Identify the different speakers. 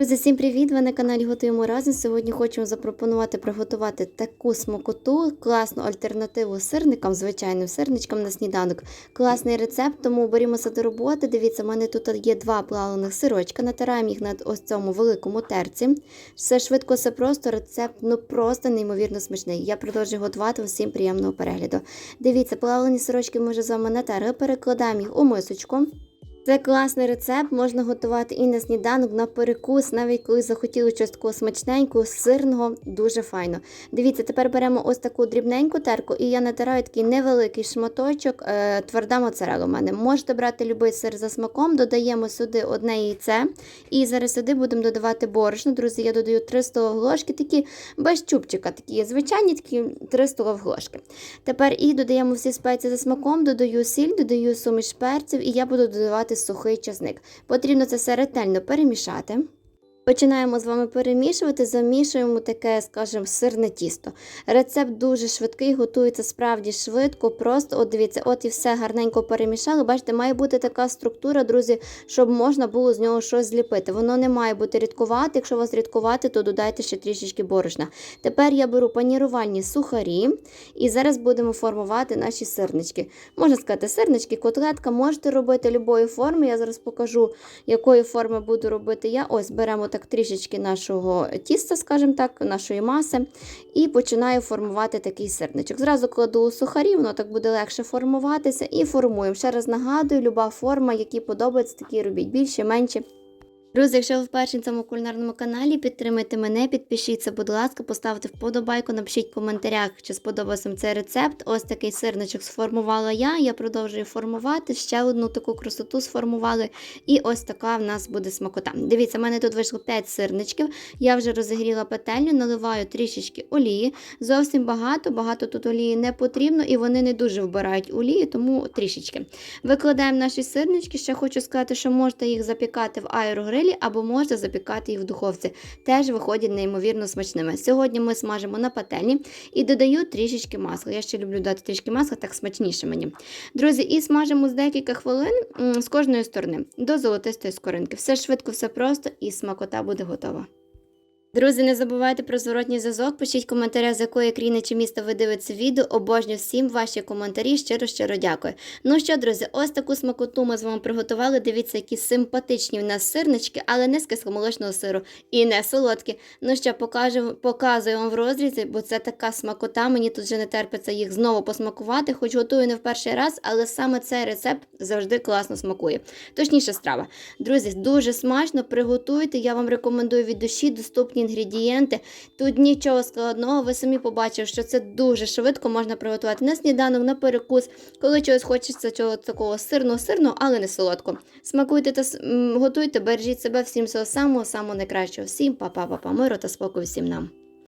Speaker 1: Друзі, всім привіт! Ви на каналі Готуємо разом. Сьогодні хочемо запропонувати приготувати таку смакоту, класну альтернативу сирникам, звичайним сирничкам на сніданок. Класний рецепт, тому берімося до роботи. Дивіться, у мене тут є два плавлених сирочка. Натираємо їх на ось цьому великому терці. Все швидко, все просто. Рецепт ну просто неймовірно смачний. Я продовжую готувати. Усім приємного перегляду. Дивіться, плавлені сирочки ми вже з вами натерли. Перекладаємо їх у мисочку. Це класний рецепт, можна готувати і на сніданок, на перекус, навіть коли захотіли щось такого смачненького, сирного, дуже файно. Дивіться, тепер беремо ось таку дрібненьку терку, і я натираю такий невеликий шматочок, е, тверда моцарела у мене. Можете брати любий сир за смаком, додаємо сюди одне яйце. І зараз сюди будемо додавати борошно. Друзі, я додаю 3 столові такі без чубчика, такі звичайні, такі 3 столові. Тепер і додаємо всі спеції за смаком, додаю сіль, додаю суміш перців, і я буду додавати сухий часник. Потрібно це все ретельно перемішати. Починаємо з вами перемішувати, замішуємо таке, скажімо, сирне тісто. Рецепт дуже швидкий, готується справді швидко, просто от дивіться, от і все гарненько перемішали. Бачите, має бути така структура, друзі, щоб можна було з нього щось зліпити. Воно не має бути рідкувати. Якщо у вас рідкувати, то додайте ще трішечки борошна. Тепер я беру панірувальні сухарі і зараз будемо формувати наші сирнички. Можна сказати, сирнички, котлетка, можете робити любої форми. Я зараз покажу, якої форми буду робити я. Ось беремо так трішечки нашого тіста, скажімо так, нашої маси, і починаю формувати такий сирничок. Зразу кладу сухарі, воно так буде легше формуватися, і формуємо. Ще раз нагадую, люба форма, які подобається, такі робіть більше, менше. Друзі, якщо ви вперше на цьому кулінарному каналі, підтримайте мене, підпишіться, будь ласка, поставте вподобайку, напишіть в коментарях, чи сподобався вам цей рецепт. Ось такий сирничок сформувала я. Я продовжую формувати. Ще одну таку красоту сформували. І ось така в нас буде смакота. Дивіться, в мене тут вийшло 5 сирничків. Я вже розігріла петельню, наливаю трішечки олії. Зовсім багато, багато тут олії не потрібно, і вони не дуже вбирають олії, тому трішечки. Викладаємо наші сирнички. Ще хочу сказати, що можете їх запікати в аерогрилі або можна запікати їх в духовці. Теж виходять неймовірно смачними. Сьогодні ми смажимо на пательні і додаю трішечки масла. Я ще люблю дати трішки масла, так смачніше мені. Друзі, і смажимо з декілька хвилин з кожної сторони до золотистої скоринки. Все швидко, все просто і смакота буде готова. Друзі, не забувайте про зворотній зв'язок. Пишіть в коментарях, з якої країни чи міста ви дивитеся відео. Обожнюю всім ваші коментарі. Щиро щиро дякую. Ну що, друзі, ось таку смакоту ми з вами приготували. Дивіться, які симпатичні в нас сирнички, але не з кисломолочного сиру і не солодкі. Ну що, покажу, показую вам в розрізі, бо це така смакота. Мені тут вже не терпиться їх знову посмакувати, хоч готую не в перший раз, але саме цей рецепт завжди класно смакує. Точніше, страва. Друзі, дуже смачно приготуйте. Я вам рекомендую від душі доступні інгредієнти. Тут нічого складного, ви самі побачили, що це дуже швидко можна приготувати на сніданок, на перекус, коли чогось хочеться чого такого сирного, сирного, але не солодко. Смакуйте та готуйте, бережіть себе всім всього самого, самого найкращого. Всім па-па-па-па, миру та спокою всім нам.